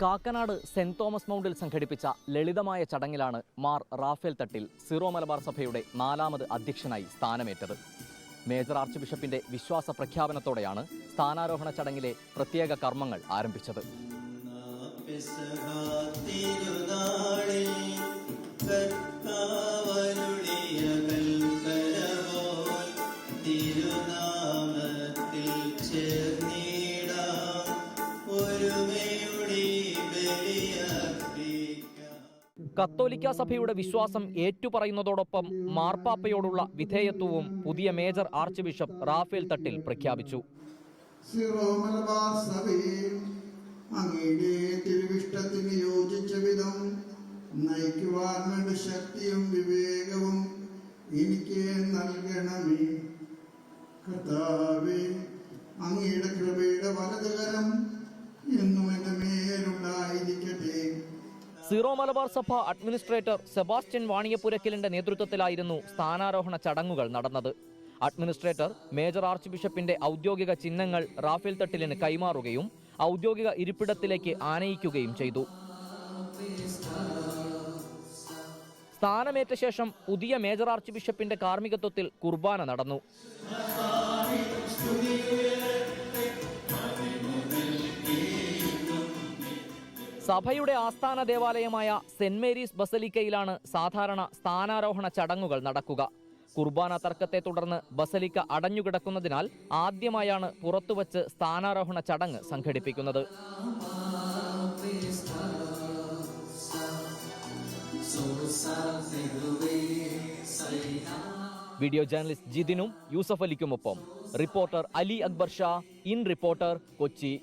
Kakkanad saint Thomas മൗണ്ടിൽ സംഘടിപ്പിച്ച ലളിതമായ ചടങ്ങിലാണ് മാർ റാഫേൽ തട്ടിൽ സിറോ മലബാർ സഭയുടെ നാലാമത് അധ്യക്ഷനായി സ്ഥാനമേറ്റത്. മേജർ ആർച്ച് ബിഷപ്പിന്റെ വിശ്വാസ പ്രഖ്യാപനത്തോടെയാണ് സ്ഥാനാരോഹണ ചടങ്ങിലെ പ്രത്യേക കർമ്മങ്ങൾ ആരംഭിച്ചത്. തിരുനാമത്തിൽ ചേർന്നിടാം കത്തോലിക്ക സഭയുടെ വിശ്വാസം ഏറ്റുപറയുന്നതോടൊപ്പം മാർപ്പാപ്പയോടുള്ള വിധേയത്വവും പുതിയ major archbishop Raphael Thattil പ്രഖ്യാപിച്ചു. അങ്ങയുടെ തിരുവിഷ്ടത്തിന് യോജിച്ച വിധം നയിക്കുവാൻ വേണ്ട ശക്തിയും വിവേകവും എനിക്ക് നൽകണമേ. കർത്താവേ സീറോ മലബാർ സഭ അഡ്മിനിസ്ട്രേറ്റർ സെബാസ്റ്റ്യൻ വാണിയപ്പുരക്കിലിന്റെ നേതൃത്വത്തിലായിരുന്നു സ്ഥാനാരോഹണ ചടങ്ങുകൾ നടന്നത്. അഡ്മിനിസ്ട്രേറ്റർ മേജർ ആർച്ച് ബിഷപ്പിന്റെ ഔദ്യോഗിക ചിഹ്നങ്ങൾ റാഫേൽ തട്ടിലിന് കൈമാറുകയും ഔദ്യോഗിക ഇരിപ്പിടത്തിലേക്ക് ആനയിക്കുകയും ചെയ്തു. സ്ഥാനമേറ്റ ശേഷം പുതിയ മേജർ ആർച്ച് ബിഷപ്പിന്റെ കാർമ്മികത്വത്തിൽ കുർബാന നടന്നു. സഭയുടെ ആസ്ഥാന ദേവാലയമായ സെന്റ് മേരീസ് ബസലിക്കയിലാണ് സാധാരണ സ്ഥാനാരോഹണ ചടങ്ങുകൾ നടക്കുക. കുർബാന തർക്കത്തെ തുടർന്ന് ബസലിക്ക അടഞ്ഞുകിടക്കുന്നതിനാൽ ആദ്യമായാണ് പുറത്തുവച്ച് സ്ഥാനാരോഹണ ചടങ്ങ് സംഘടിപ്പിക്കുന്നത്. വീഡിയോ ജേർണലിസ്റ്റ് ജിതിനും Yusuf അലിക്കുമൊപ്പം. Reporter Ali Akbar Shah in reporter Kochi.